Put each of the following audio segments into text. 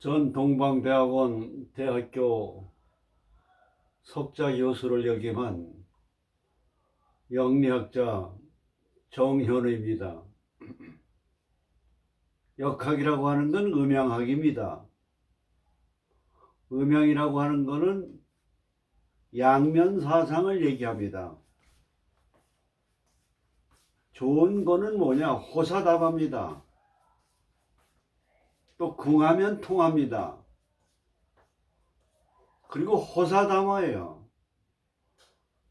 전 동방대학원 대학교 석자 교수를 역임한 영리학자 정현우입니다. 역학이라고 하는 건 음양학입니다. 음양이라고 하는 것은 양면 사상을 얘기합니다. 좋은 거는 뭐냐? 호사다합니다. 또 궁하면 통합니다. 그리고 호사다마예요.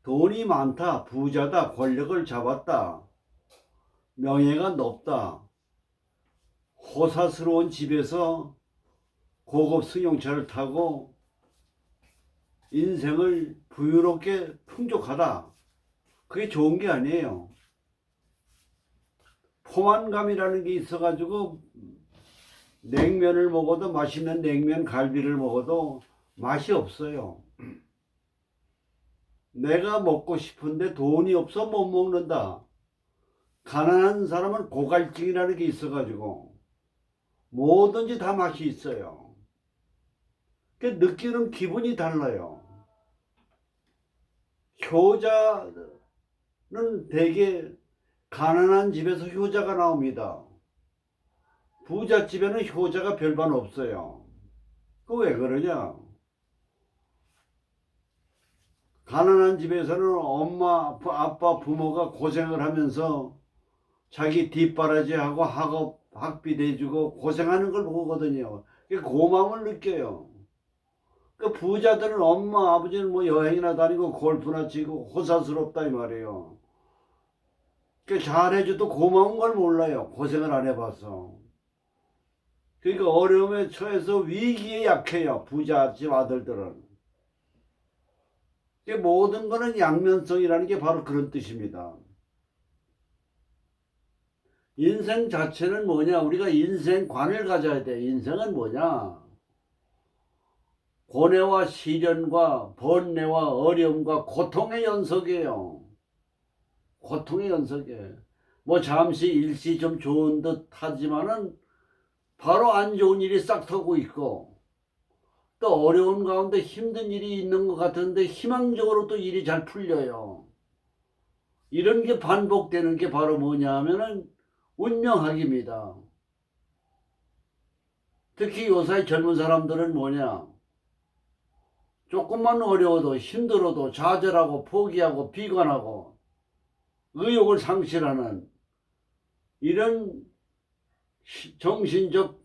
돈이 많다, 부자다, 권력을 잡았다, 명예가 높다, 호사스러운 집에서 고급 승용차를 타고 인생을 부유롭게 풍족하다. 그게 좋은 게 아니에요. 포만감이라는 게 있어가지고 냉면을 먹어도 맛있는 냉면 갈비를 먹어도 맛이 없어요. 내가 먹고 싶은데 돈이 없어 못 먹는다. 가난한 사람은 고갈증이라는 게 있어가지고 뭐든지 다 맛이 있어요. 그 느끼는 기분이 달라요. 효자는 대개 가난한 집에서 효자가 나옵니다. 부자 집에는 효자가 별반 없어요. 그 왜 그러냐? 가난한 집에서는 엄마, 부- 아빠, 부모가 고생을 하면서 자기 뒷바라지하고 학업, 학비 내주고 고생하는 걸 보거든요. 그 고마움을 느껴요. 그 부자들은 엄마, 아버지는 뭐 여행이나 다니고 골프나 치고 호사스럽다 이 말이에요. 그 잘해줘도 고마운 걸 몰라요. 고생을 안 해봐서. 그러니까 어려움에 처해서 위기에 약해요. 부잣집 아들들은. 그 모든 거는 양면성이라는 게 바로 그런 뜻입니다. 인생 자체는 뭐냐? 우리가 인생관을 가져야 돼. 인생은 뭐냐? 고뇌와 시련과 번뇌와 어려움과 고통의 연속이에요. 고통의 연속이에요. 뭐 잠시 일시 좀 좋은 듯 하지만은 바로 안 좋은 일이 싹 터고 있고 또 어려운 가운데 힘든 일이 있는 것 같은데 희망적으로 또 일이 잘 풀려요. 이런 게 반복되는 게 바로 뭐냐 하면은 운명학입니다. 특히 요새 젊은 사람들은 뭐냐? 조금만 어려워도 힘들어도 좌절하고 포기하고 비관하고 의욕을 상실하는 이런 시- 정신적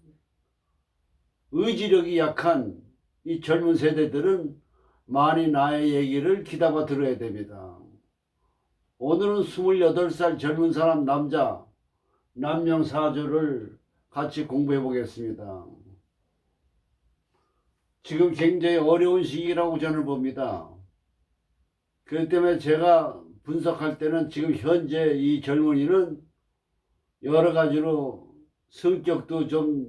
의지력이 약한 이 젊은 세대들은 많이 나의 얘기를 기다봐 들어야 됩니다. 오늘은 28살 젊은 사람 남자 남명사조를 같이 공부해 보겠습니다. 지금 굉장히 어려운 시기라고 저는 봅니다. 그렇기 때문에 제가 분석할 때는 지금 현재 이 젊은이는 여러 가지로 성격도 좀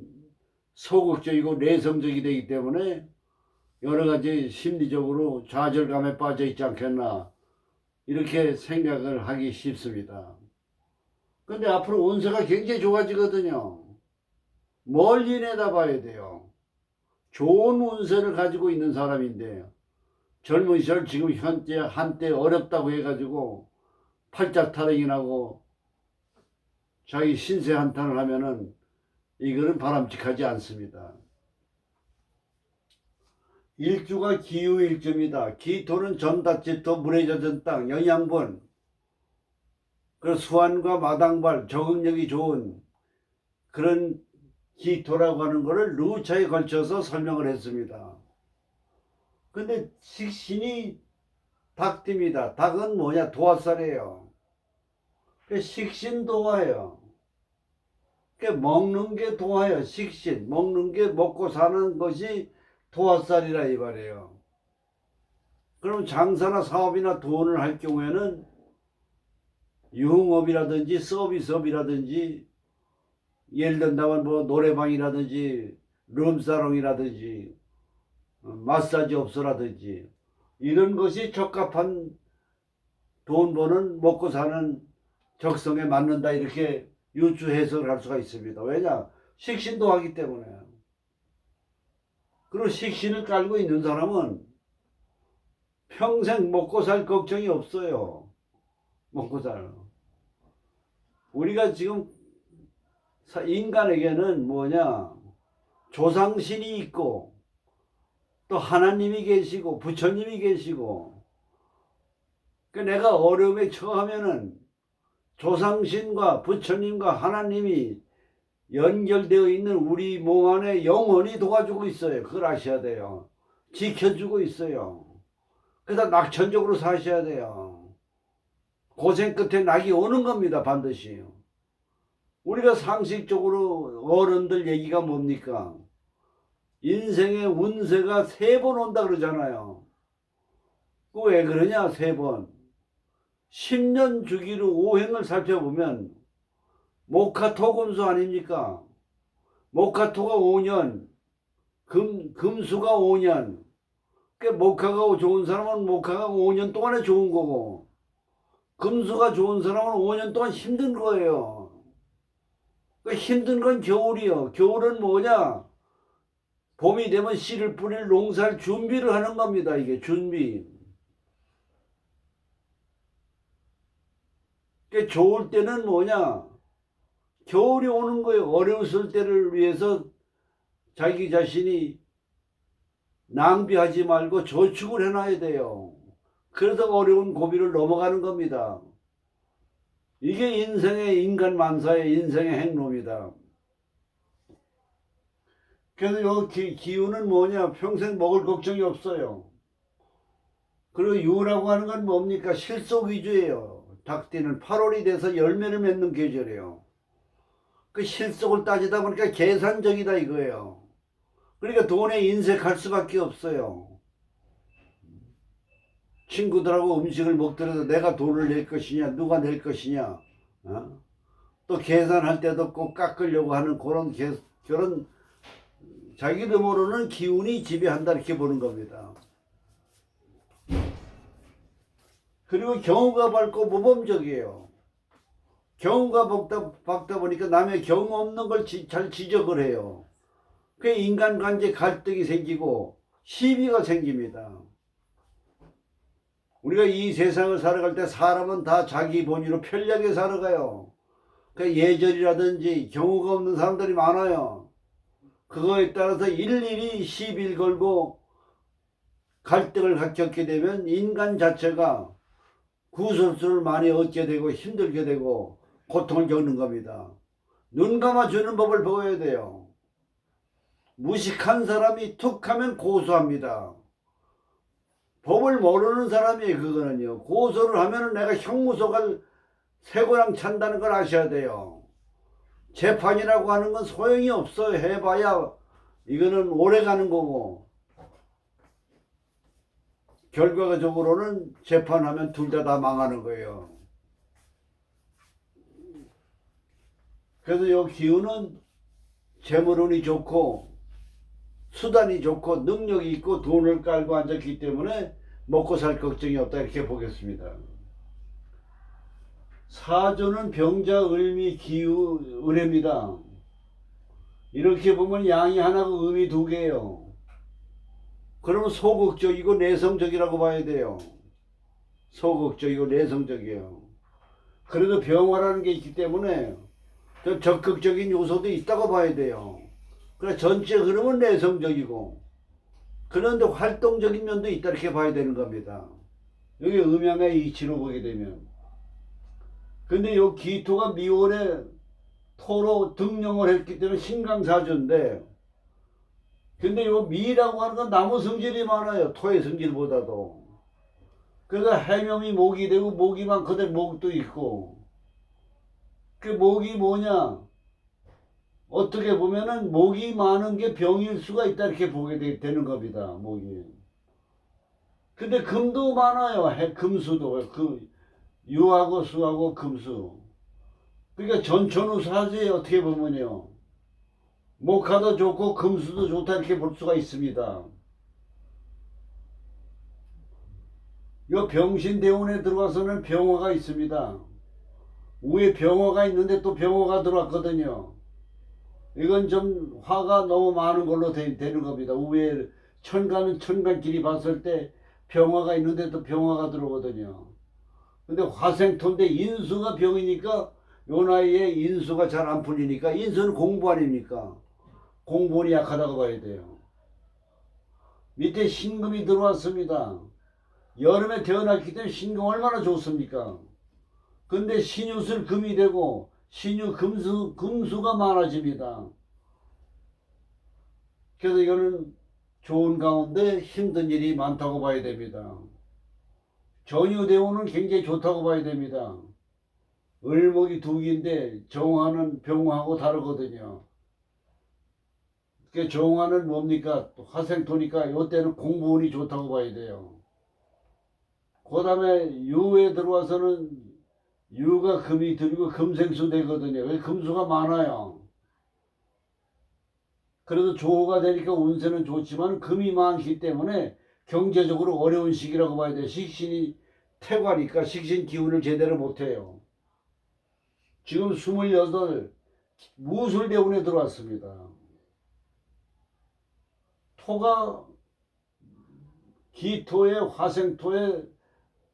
소극적이고 내성적이 되기 때문에 여러 가지 심리적으로 좌절감에 빠져 있지 않겠나 이렇게 생각을 하기 쉽습니다. 근데 앞으로 운세가 굉장히 좋아지거든요. 멀리 내다봐야 돼요. 좋은 운세를 가지고 있는 사람인데 젊은 시절 지금 현재 한때 어렵다고 해가지고 팔짝 타령이 나고 자기 신세 한탄을 하면은 이거는 바람직하지 않습니다. 일주가 기후 일주입니다. 기토는 전다치토 물에 젖은 땅, 영양분, 그 수완과 마당발, 적응력이 좋은 그런 기토라고 하는 것을 루차에 걸쳐서 설명을 했습니다. 근데 식신이 닭띠입니다. 닭은 뭐냐? 도화살이에요. 그 식신 도화예요. 그 먹는 게 도화예요. 식신. 먹는 게 먹고 사는 것이 도화살이라 이 말이에요. 그럼 장사나 사업이나 돈을 할 경우에는 유흥업이라든지 서비스업이라든지 예를 든다면 뭐 노래방이라든지 룸사롱이라든지 어, 마사지 업소라든지 이런 것이 적합한 돈 버는 먹고 사는 적성에 맞는다 이렇게 유추 해석을 할 수가 있습니다. 왜냐? 식신도 하기 때문에. 그리고 식신을 깔고 있는 사람은 평생 먹고 살 걱정이 없어요. 먹고 살. 우리가 지금 사- 인간에게는 뭐냐 조상신이 있고 또 하나님이 계시고 부처님이 계시고 그 내가 어려움에 처하면은 조상신과 부처님과 하나님이 연결되어 있는 우리 몸 안에 영원히 도와주고 있어요. 그걸 아셔야 돼요. 지켜주고 있어요. 그래서 낙천적으로 사셔야 돼요. 고생 끝에 낙이 오는 겁니다. 반드시. 우리가 상식적으로 어른들 얘기가 뭡니까? 인생의 운세가 세 번 온다 그러잖아요. 그왜 그러냐, 세 번. 10년 주기로 오행을 살펴보면 목화토금수 아닙니까? 목화토가 5년, 금, 금수가 5년. 그 목화가 좋은 사람은 목화가 5년 동안에 좋은 거고, 금수가 좋은 사람은 5년 동안 힘든 거예요. 그 힘든 건 겨울이요. 겨울은 뭐냐? 봄이 되면 씨를 뿌릴 농사를 준비를 하는 겁니다. 이게 준비. 그 좋을 때는 뭐냐? 겨울이 오는 거예요. 어려웠을 때를 위해서 자기 자신이 낭비하지 말고 저축을 해놔야 돼요. 그래서 어려운 고비를 넘어가는 겁니다. 이게 인생의 인간 만사의 인생의 행로입니다. 그래서 요 기, 기운은 뭐냐? 평생 먹을 걱정이 없어요. 그리고 유라고 하는 건 뭡니까? 실속 위주예요. 닭띠는 8월이 돼서 열매를 맺는 계절이에요. 그 실속을 따지다 보니까 계산적이다 이거예요. 그러니까 돈에 인색할 수밖에 없어요. 친구들하고 음식을 먹더라도 내가 돈을 낼 것이냐, 누가 낼 것이냐, 어? 또 계산할 때도 꼭 깎으려고 하는 그런 개, 그런 자기도 모르는 기운이 지배한다 이렇게 보는 겁니다. 그리고 경우가 밝고 모범적이에요. 경우가 밝다, 밝다 보니까 남의 경우 없는 걸 잘 지적을 해요. 그 인간관계 갈등이 생기고 시비가 생깁니다. 우리가 이 세상을 살아갈 때 사람은 다 자기 본의로 편리하게 살아가요. 그 예절이라든지 경우가 없는 사람들이 많아요. 그거에 따라서 일일이 시비를 걸고 갈등을 겪게 되면 인간 자체가 구설수를 많이 얻게 되고 힘들게 되고 고통을 겪는 겁니다. 눈 감아주는 법을 배워야 돼요. 무식한 사람이 툭 하면 고소합니다. 법을 모르는 사람이 그거는요. 고소를 하면은 내가 형무소가 세고랑 찬다는 걸 아셔야 돼요. 재판이라고 하는 건 소용이 없어요. 해봐야 이거는 오래 가는 거고. 결과적으로는 재판하면 둘 다 다 망하는 거예요. 그래서 이 기운은 재물운이 좋고 수단이 좋고 능력이 있고 돈을 깔고 앉았기 때문에 먹고 살 걱정이 없다 이렇게 보겠습니다. 사조는 병자 을미 기우 을입니다. 이렇게 보면 양이 하나고 음이 두 개예요. 그러면 소극적이고 내성적이라고 봐야 돼요. 소극적이고 내성적이에요. 그래도 병화라는 게 있기 때문에 좀 적극적인 요소도 있다고 봐야 돼요. 그래 전체 흐름은 내성적이고 그런데 활동적인 면도 있다 이렇게 봐야 되는 겁니다. 여기 음양의 이치로 보게 되면 근데 요 기토가 미월에 토로 등령을 했기 때문에 신강사주인데 근데 요 미라고 하는 건 나무 성질이 많아요. 토의 성질보다도. 그래서 해명이 목이 되고 목이 많거든 목도 있고 그 목이 뭐냐 어떻게 보면은 목이 많은 게 병일 수가 있다 이렇게 보게 되, 되는 겁니다. 목이. 근데 금도 많아요. 해, 금수도 그 유하고 수하고 금수. 그러니까 전천후 사주에 어떻게 보면요. 목화도 좋고 금수도 좋다 이렇게 볼 수가 있습니다. 요 병신대운에 들어와서는 병화가 있습니다. 위에 병화가 있는데 또 병화가 들어왔거든요. 이건 좀 화가 너무 많은 걸로 되, 는 겁니다. 위에 천간은 천간끼리 봤을 때 병화가 있는데 또 병화가 들어오거든요. 근데 화생토인데 인수가 병이니까 요 나이에 인수가 잘 안 풀리니까 인수는 공부 아닙니까? 공부는 약하다고 봐야 돼요. 밑에 신금이 들어왔습니다. 여름에 태어났기 때문에 신금 얼마나 좋습니까? 근데 신유술 금이 되고 신유 금수 금수가 많아집니다. 그래서 이거는 좋은 가운데 힘든 일이 많다고 봐야 됩니다. 전유대운은 굉장히 좋다고 봐야 됩니다. 을목이 두 개인데 정화는 병화하고 다르거든요. 그 정화는 뭡니까? 화생토니까 이때는 공부운이 좋다고 봐야 돼요. 그 다음에 유에 들어와서는 유가 금이 들고 금생수 되거든요. 왜 금수가 많아요. 그래도 조호가 되니까 운세는 좋지만 금이 많기 때문에 경제적으로 어려운 시기라고 봐야 돼요. 식신이 태과니까 식신 기운을 제대로 못해요. 지금 28 무술대운에 들어왔습니다. 토가 기토에 화생토에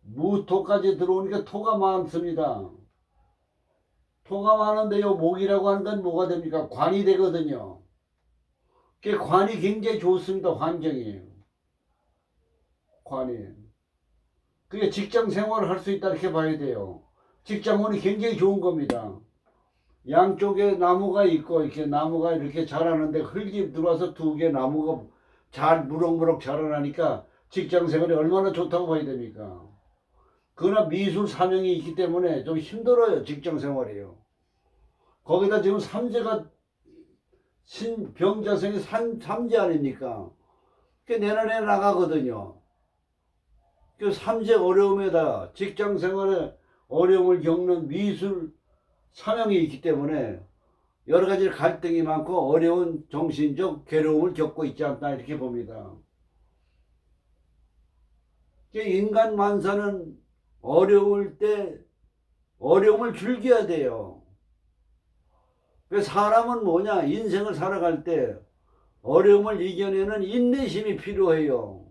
무토까지 들어오니까 토가 많습니다. 토가 많은데 요 목이라고 하는 건 뭐가 됩니까? 관이 되거든요. 그 관이 굉장히 좋습니다. 환경이에요. 관이. 그게 직장 생활을 할 수 있다 이렇게 봐야 돼요. 직장원이 굉장히 좋은 겁니다. 양쪽에 나무가 있고 이렇게 나무가 이렇게 자라는데 흙이 들어와서 두 개 나무가 잘 무럭무럭 자라나니까 직장 생활이 얼마나 좋다고 봐야 됩니까? 그러나 미술 사명이 있기 때문에 좀 힘들어요 직장 생활이요. 거기다 지금 삼재가 신병자성이 삼, 삼재 아닙니까? 그 내년에 나가거든요. 그 삼재 어려움에다 직장 생활에 어려움을 겪는 미술 사명이 있기 때문에 여러 가지 갈등이 많고 어려운 정신적 괴로움을 겪고 있지 않나 이렇게 봅니다. 인간 만사는 어려울 때 어려움을 즐겨야 돼요. 그 사람은 뭐냐? 인생을 살아갈 때 어려움을 이겨내는 인내심이 필요해요.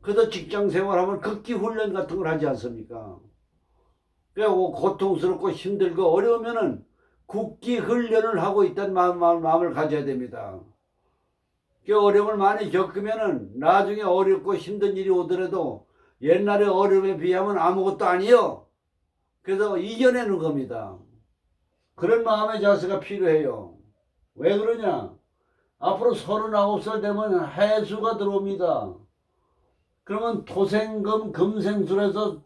그래서 직장 생활하면 극기 훈련 같은 걸 하지 않습니까? 그리고 고통스럽고 힘들고 어려우면은 국기 훈련을 하고 있다는 마음, 마음, 마음을 가져야 됩니다. 그 어려움을 많이 겪으면은 나중에 어렵고 힘든 일이 오더라도 옛날의 어려움에 비하면 아무것도 아니요. 그래서 이겨내는 겁니다. 그런 마음의 자세가 필요해요. 왜 그러냐? 앞으로 39살 되면 해수가 들어옵니다. 그러면 토생금 금생술에서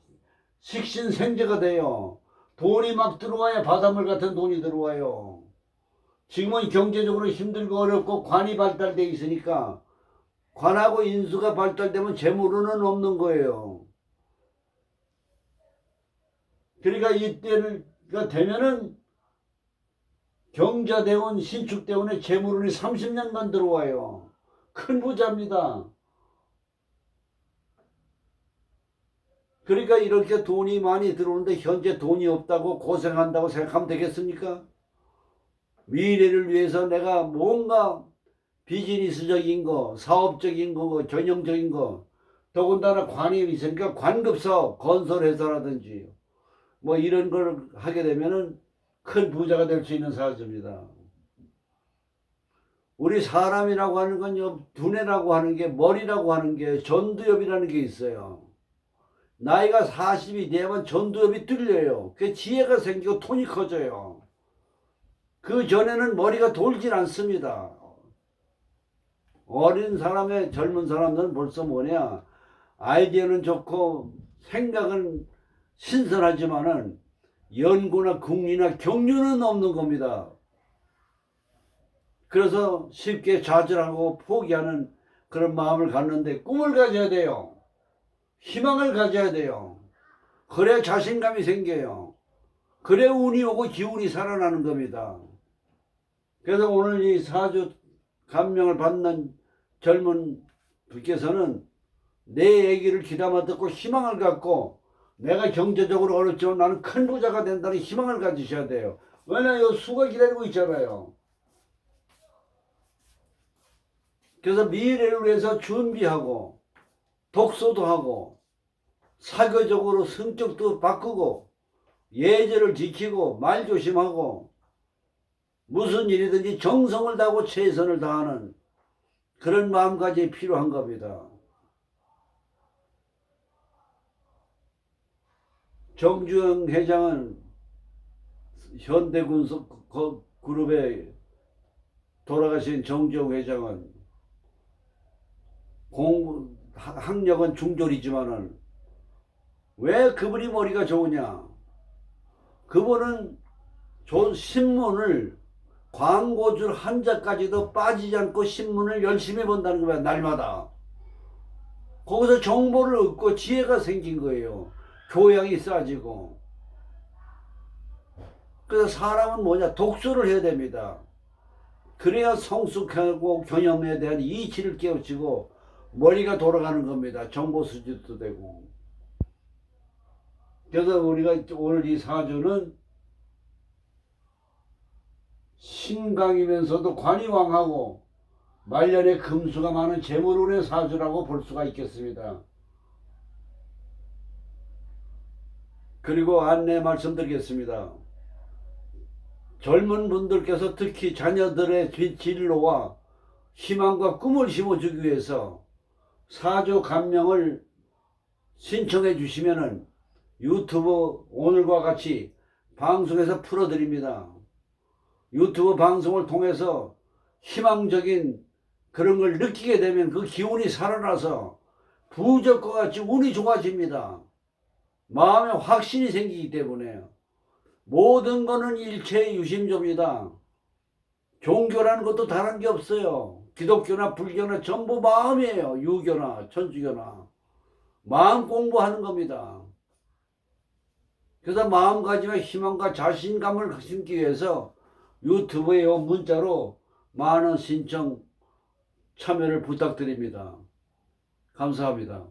식신생재가 돼요. 돈이 막 들어와야 바닷물 같은 돈이 들어와요. 지금은 경제적으로 힘들고 어렵고 관이 발달돼 있으니까 관하고 인수가 발달되면 재물은 없는 거예요. 그러니까 이때가 되면은 경자대원 신축대원의 재물운이 30년간 들어와요. 큰 부자입니다. 그러니까 이렇게 돈이 많이 들어오는데 현재 돈이 없다고 고생한다고 생각하면 되겠습니까? 미래를 위해서 내가 뭔가 비즈니스적인 거, 사업적인 거, 전형적인 거, 더군다나 관이 있으니까 관급사업, 건설회사라든지 뭐 이런 걸 하게 되면은 큰 부자가 될 수 있는 사주입니다. 우리 사람이라고 하는 건요, 두뇌라고 하는 게, 머리라고 하는 게, 전두엽이라는 게 있어요. 나이가 40이 되면 전두엽이 뚫려요. 그 지혜가 생기고 톤이 커져요. 그 전에는 머리가 돌질 않습니다. 어린 사람의 젊은 사람들은 벌써 뭐냐 아이디어는 좋고 생각은 신선하지만은 연구나 궁리나 경륜은 없는 겁니다. 그래서 쉽게 좌절하고 포기하는 그런 마음을 갖는데 꿈을 가져야 돼요. 희망을 가져야 돼요. 그래 자신감이 생겨요. 그래 운이 오고 기운이 살아나는 겁니다. 그래서 오늘 이 사주 감명을 받는 젊은 분께서는 내 얘기를 귀담아 듣고 희망을 갖고 내가 경제적으로 어렵지만 나는 큰 부자가 된다는 희망을 가지셔야 돼요. 왜냐, 요 수가 기다리고 있잖아요. 그래서 미래를 위해서 준비하고 독서도 하고 사교적으로 성격도 바꾸고 예절을 지키고 말 조심하고 무슨 일이든지 정성을 다하고 최선을 다하는 그런 마음가짐이 필요한 겁니다. 정주영 회장은 현대군수 그- 그룹의 돌아가신 정주영 회장은 공 학- 학력은 중졸이지만은 왜 그분이 머리가 좋으냐? 그분은 좋은 신문을 광고줄 한자까지도 빠지지 않고 신문을 열심히 본다는 거야 날마다. 거기서 정보를 얻고 지혜가 생긴 거예요. 교양이 쌓아지고. 그래서 사람은 뭐냐 독서를 해야 됩니다. 그래야 성숙하고 경험에 대한 이치를 깨우치고 머리가 돌아가는 겁니다. 정보 수집도 되고. 그래서 우리가 오늘 이 사주는 신강이면서도 관이왕하고 말년에 금수가 많은 재물운의 사주라고 볼 수가 있겠습니다. 그리고 안내 말씀드리겠습니다. 젊은 분들께서 특히 자녀들의 진- 진로와 희망과 꿈을 심어주기 위해서 사주 감명을 신청해 주시면은 유튜브 오늘과 같이 방송에서 풀어드립니다. 유튜브 방송을 통해서 희망적인 그런 걸 느끼게 되면 그 기운이 살아나서 부적과 같이 운이 좋아집니다. 마음에 확신이 생기기 때문에 모든 거는 일체의 유심조입니다. 종교라는 것도 다른 게 없어요. 기독교나 불교나 전부 마음이에요. 유교나 천주교나. 마음 공부하는 겁니다. 그래서 마음가짐의 희망과 자신감을 심기 위해서 유튜브에 요 문자로 많은 신청 참여를 부탁드립니다. 감사합니다.